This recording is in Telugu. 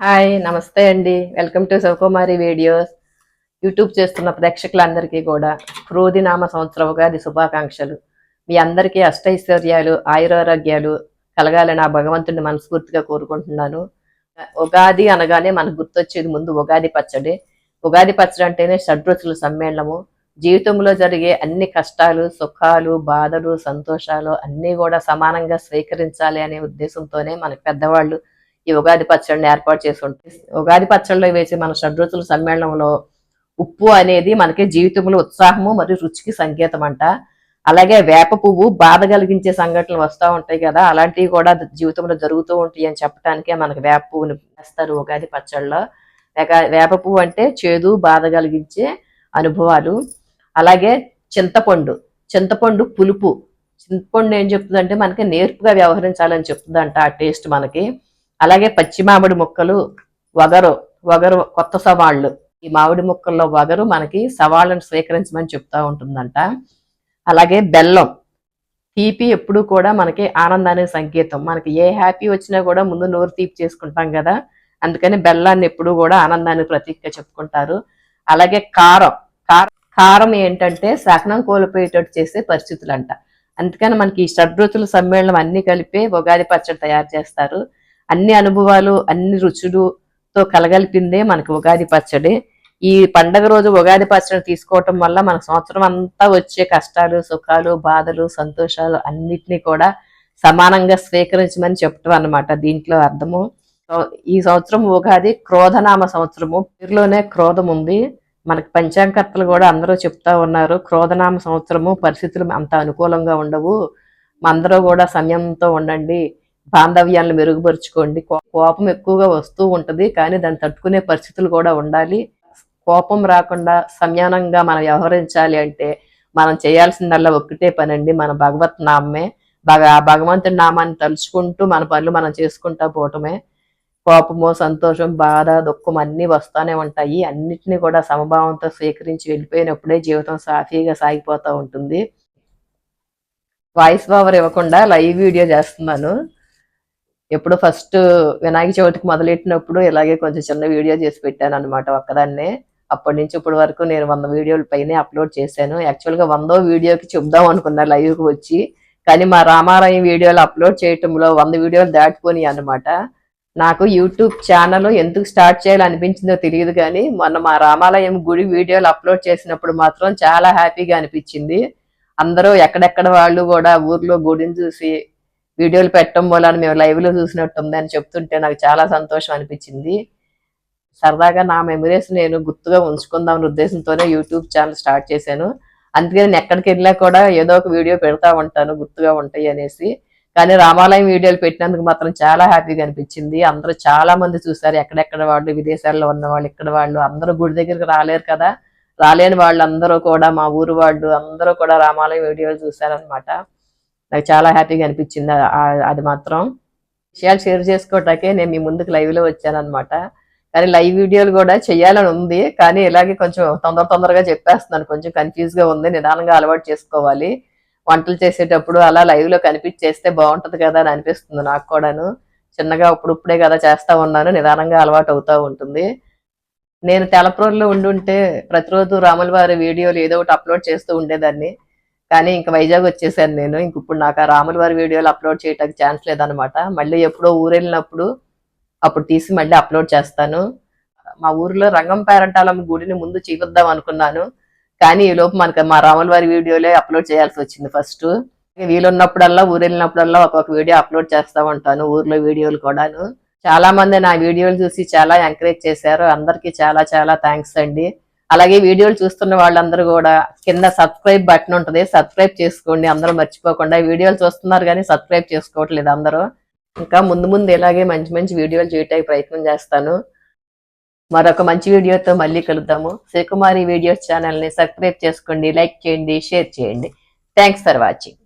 హాయ్ నమస్తే అండి. Welcome to Sivakumari videos. YouTube చేస్తున్న ప్రేక్షకులందరికీ కూడా క్రోధి నామ సంవత్సర ఉగాది శుభాకాంక్షలు. మీ అందరికీ అష్టైశ్వర్యాలు ఆయురారోగ్యాలు కలగాలని ఆ భగవంతుడిని మనస్ఫూర్తిగా కోరుకుంటున్నాను. ఉగాది అనగానే మనకు గుర్తొచ్చేది ముందు ఉగాది పచ్చడి. ఉగాది పచ్చడి అంటేనే షడ్రుచుల సమ్మేళనము. జీవితంలో జరిగే అన్ని కష్టాలు సుఖాలు బాధలు సంతోషాలు అన్నీ కూడా సమానంగా స్వీకరించాలి అనే ఉద్దేశంతోనే మనకి పెద్దవాళ్ళు ఈ ఉగాది పచ్చడిని ఏర్పాటు చేసి ఉంటుంది. ఉగాది పచ్చడిలో వేసే మన షడ్రుచుల సమ్మేళనంలో ఉప్పు అనేది మనకి జీవితంలో ఉత్సాహము మరియు రుచికి సంకేతం అంట. అలాగే వేప పువ్వు బాధ కలిగించే సంఘటనలు వస్తూ ఉంటాయి కదా అలాంటివి కూడా జీవితంలో జరుగుతూ ఉంటాయి అని చెప్పడానికే మనకి వేప పువ్వుని వేస్తారు ఉగాది పచ్చళ్ళలో. వేప పువ్వు అంటే చేదు బాధ కలిగించే అనుభవాలు. అలాగే చింతపండు చింతపండు పులుపు. చింతపండు ఏం చెప్తుందంటే మనకి నేర్పుగా వ్యవహరించాలని చెప్తుందంట ఆ టేస్ట్ మనకి. అలాగే పచ్చి మామిడి ముక్కలు వగరు వగరు కొత్త సవాళ్ళు. ఈ మామిడి ముక్కల్లో వగరు మనకి సవాళ్ళను స్వీకరించమని చెప్తా ఉంటుందంట. అలాగే బెల్లం. తీపి ఎప్పుడు కూడా మనకి ఆనందానికి సంకేతం. మనకి ఏ హ్యాపీ వచ్చినా కూడా ముందు నోరు తీపి చేసుకుంటాం కదా. అందుకని బెల్లాన్ని ఎప్పుడు కూడా ఆనందానికి ప్రతీకగా చెప్పుకుంటారు. అలాగే కారం. కారం ఏంటంటే సహనం కోల్పోయేటట్టు చేసే పరిస్థితులు అంట అందుకని మనకి ఈ షడ్రుచుల సమ్మేళనం అన్ని కలిపే ఉగాది పచ్చడి తయారు చేస్తారు. అన్ని అనుభవాలు అన్ని రుచులుతో కలగలిపిందే మనకి ఉగాది పచ్చడి. ఈ పండగ రోజు ఉగాది పచ్చడి తీసుకోవటం వల్ల మన సంవత్సరం అంతా వచ్చే కష్టాలు సుఖాలు బాధలు సంతోషాలు అన్నిటినీ కూడా సమానంగా స్వీకరించమని చెప్పటం అన్నమాట. దీంట్లో అర్థము. ఈ సంవత్సరం ఉగాది క్రోధనామ సంవత్సరము. పేరులోనే క్రోధం ఉంది. మనకి పంచాంగకర్తలు కూడా అందరూ చెప్తా ఉన్నారు క్రోధనామ సంవత్సరము పరిస్థితులు అంత అనుకూలంగా ఉండవు. అందరూ కూడా సమయంతో ఉండండి. బాంధవ్యాలను మెరుగుపరుచుకోండి. కో- కోపం ఎక్కువగా వస్తూ ఉంటుంది కానీ దాన్ని తట్టుకునే పరిస్థితులు కూడా ఉండాలి. కోపం రాకుండా సంయానంగా మనం వ్యవహరించాలి అంటే మనం చేయాల్సిందల్లా ఒక్కటే పని అండి మన భగవత్ నామే. భగ ఆ భగవంతుడి నామాన్ని తలుచుకుంటూ మన పనులు మనం చేసుకుంటా పోవటమే. కోపము సంతోషం బాధ దుఃఖం అన్నీ వస్తూనే ఉంటాయి. అన్నిటినీ కూడా సమభావంతో స్వీకరించి వెళ్ళిపోయినప్పుడే జీవితం సాఫీగా సాగిపోతూ ఉంటుంది. వాయిస్ ఓవర్ ఇవ్వకుండా లైవ్ వీడియో చేస్తున్నాను. ఎప్పుడు ఫస్ట్ వినాయక చవితికి మొదలెట్టినప్పుడు ఇలాగే కొంచెం చిన్న వీడియో చేసి పెట్టాను అనమాట ఒక్కదాన్నే. అప్పటి నుంచి ఇప్పటి వరకు నేను వంద వీడియోల పైనే అప్లోడ్ చేశాను. యాక్చువల్గా వందో వీడియోకి చెప్దాం అనుకున్నా లైవ్కి వచ్చి కానీ మా రామారాయం వీడియోలు అప్లోడ్ చేయటంలో వంద వీడియోలు దాటిపోయి అనమాట నాకు యూట్యూబ్ ఛానల్ ఎందుకు స్టార్ట్ చేయాలి అనిపించిందో తెలియదు కానీ మొన్న మా రామాలయం గుడి వీడియోలు అప్లోడ్ చేసినప్పుడు మాత్రం చాలా హ్యాపీగా అనిపించింది. అందరూ ఎక్కడెక్కడ వాళ్ళు కూడా ఊర్లో గుడిని చూసి వీడియోలు పెట్టడం వల్ల మేము లైవ్లో చూసినట్టు ఉంది అని చెప్తుంటే నాకు చాలా సంతోషం అనిపించింది. సరదాగా నా మెమరీస్ నేను గుర్తుగా ఉంచుకుందాం ఉద్దేశంతోనే యూట్యూబ్ ఛానల్ స్టార్ట్ చేశాను. అందుకే నేను ఎక్కడికి వెళ్ళినా కూడా ఏదో ఒక వీడియో పెడతా ఉంటాను గుర్తుగా ఉంటాయి అనేసి. కానీ రామాలయం వీడియోలు పెట్టినందుకు మాత్రం చాలా హ్యాపీగా అనిపించింది. అందరూ చాలా మంది చూసారు ఎక్కడెక్కడ వాళ్ళు విదేశాల్లో ఉన్న వాళ్ళు ఇక్కడ వాళ్ళు. అందరూ గుడి దగ్గరికి రాలేరు కదా. రాలేని వాళ్ళు అందరూ కూడా మా ఊరు వాళ్ళు అందరూ కూడా రామాలయం వీడియోలు చూసారనమాట నాకు చాలా హ్యాపీగా అనిపించింది. అది మాత్రం విషయాలు షేర్ చేసుకోవటాకే నేను మీ ముందుకు లైవ్లో వచ్చానమాట కానీ లైవ్ వీడియోలు కూడా చేయాలని ఉంది. కానీ ఇలాగే కొంచెం తొందర తొందరగా చెప్పేస్తున్నాను. కొంచెం కన్ఫ్యూజ్గా ఉంది. నిదానంగా అలవాటు చేసుకోవాలి. వంటలు చేసేటప్పుడు అలా లైవ్లో కనిపించేస్తే బాగుంటుంది కదా అని అనిపిస్తుంది నాకు కూడాను. చిన్నగా ఇప్పుడిప్పుడే కదా చేస్తూ ఉన్నాను. నిదానంగా అలవాటు అవుతూ ఉంటుంది. నేను తెలప్రోల్లో ఉండుంటే ప్రతిరోజు రాముల వారి వీడియోలు ఏదో ఒకటి అప్లోడ్ చేస్తూ ఉండేదాన్ని. కానీ ఇంకా వైజాగ్ వచ్చేసాను నేను. ఇంక ఇప్పుడు నాకు ఆ రాముల వారి వీడియోలు అప్లోడ్ చేయడానికి ఛాన్స్ లేదనమాట మళ్ళీ ఎప్పుడో ఊరు వెళ్ళినప్పుడు అప్పుడు తీసి మళ్ళీ అప్లోడ్ చేస్తాను. మా ఊర్లో రంగం పేరంటాలమ్మ గుడిని ముందు చూపిద్దాం అనుకున్నాను. కానీ ఈ లోపు మనకి మా రాముల వారి వీడియోలే అప్లోడ్ చేయాల్సి వచ్చింది ఫస్ట్. వీలున్నప్పుడల్లా ఊరు వెళ్ళినప్పుడల్లా ఒక్కొక్క వీడియో అప్లోడ్ చేస్తా ఉంటాను ఊర్లో వీడియోలు కూడాను. చాలా మంది నా వీడియోలు చూసి చాలా ఎంకరేజ్ చేశారు. అందరికీ చాలా చాలా థ్యాంక్స్ అండి. అలాగే వీడియోలు చూస్తున్న వాళ్ళందరూ కూడా కింద సబ్స్క్రైబ్ బటన్ ఉంటుంది. సబ్స్క్రైబ్ చేసుకోండి. అందరూ మర్చిపోకుండా వీడియోలు చూస్తున్నారు కానీ సబ్స్క్రైబ్ చేసుకోవట్లేదు అందరూ. ఇంకా ముందు ముందు ఇలాగే మంచి మంచి వీడియోలు చేయటానికి ప్రయత్నం చేస్తాను. మరొక మంచి వీడియోతో మళ్ళీ కలుద్దాము. శ్రీకుమారి వీడియోస్ ఛానల్ని సబ్స్క్రైబ్ చేసుకోండి లైక్ చేయండి షేర్ చేయండి. Thanks for watching